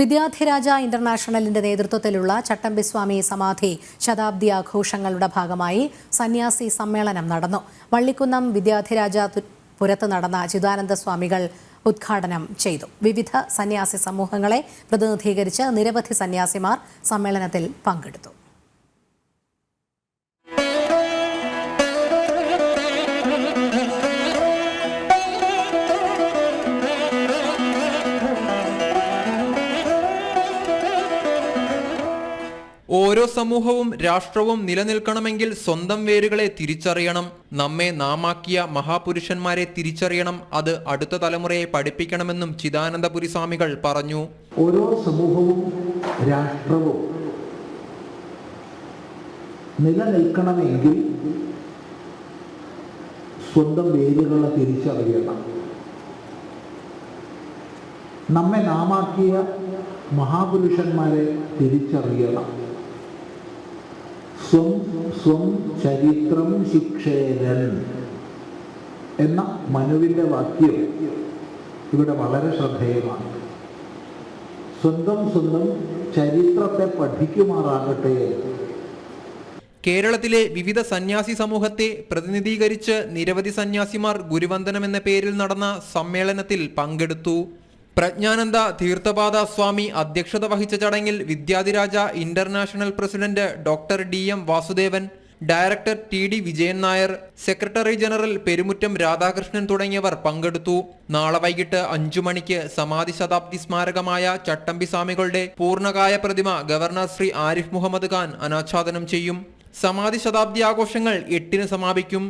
വിദ്യാധിരാജ ഇന്റർനാഷണലിന്റെ നേതൃത്വത്തിലുള്ള ചട്ടമ്പിസ്വാമി സമാധി ശതാബ്ദി ആഘോഷങ്ങളുടെ ഭാഗമായി സന്യാസി സമ്മേളനം നടന്നു. വള്ളിക്കുന്നം വിദ്യാധിരാജ പുരത്ത് നടന്ന ചിദാനന്ദ സ്വാമികൾ ഉദ്ഘാടനം ചെയ്തു. വിവിധ സന്യാസി സമൂഹങ്ങളെ പ്രതിനിധീകരിച്ച് നിരവധി സന്യാസിമാർ സമ്മേളനത്തിൽ പങ്കെടുത്തു. ഓരോ സമൂഹവും രാഷ്ട്രവും നിലനിൽക്കണമെങ്കിൽ സ്വന്തം വേരുകളെ തിരിച്ചറിയണം. നമ്മെ നാമാക്കിയ മഹാപുരുഷന്മാരെ തിരിച്ചറിയണം. അത് അടുത്ത തലമുറയെ പഠിപ്പിക്കണമെന്നും ചിദാനന്ദപുരി സ്വാമികൾ പറഞ്ഞു. ഓരോ സമൂഹവും രാഷ്ട്രവും നിലനിൽക്കണമെങ്കിൽ സ്വന്തം വേരുകളെ തിരിച്ചറിയണം. നമ്മെ നാമാക്കിയ മഹാപുരുഷന്മാരെ തിരിച്ചറിയണം. സ്വം സ്വം ചരിത്രം ശിക്ഷേരൻ എന്ന മനുവിന്റെ വാക്യം ഇവിടെ വളരെ ശ്രദ്ധേയമാണ്. സ്വന്തം സ്വന്തം ചരിത്രത്തെ പഠിക്കുമാറാകട്ടെ. കേരളത്തിലെ വിവിധ സന്യാസി സമൂഹത്തെ പ്രതിനിധീകരിച്ച് നിരവധി സന്യാസിമാർ ഗുരുവന്ദനം എന്ന പേരിൽ നടന്ന സമ്മേളനത്തിൽ പങ്കെടുത്തു. പ്രജ്ഞാനന്ദ തീർത്ഥപാദ സ്വാമി അധ്യക്ഷത വഹിച്ച ചടങ്ങിൽ Vidyadhiraja international president doctor D M Vasudevan director T D Vijayan Nair secretary general Perumuttam Radhakrishnan തുടങ്ങിയവർ പങ്കെടുത്തു. നാളെ വൈകിട്ട് അഞ്ചു മണിക്ക് സമാധി ശതാബ്ദി സ്മാരകമായ ചട്ടമ്പി സ്വാമികളുടെ പൂർണകായ പ്രതിമ ഗവർണർ ശ്രീ ആരിഫ് മുഹമ്മദ് ഖാൻ അനാച്ഛാദനം ചെയ്യും. സമാധി ശതാബ്ദി ആഘോഷങ്ങൾ എട്ടിന് സമാപിക്കും.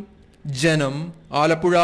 ജനം ആലപ്പുഴ.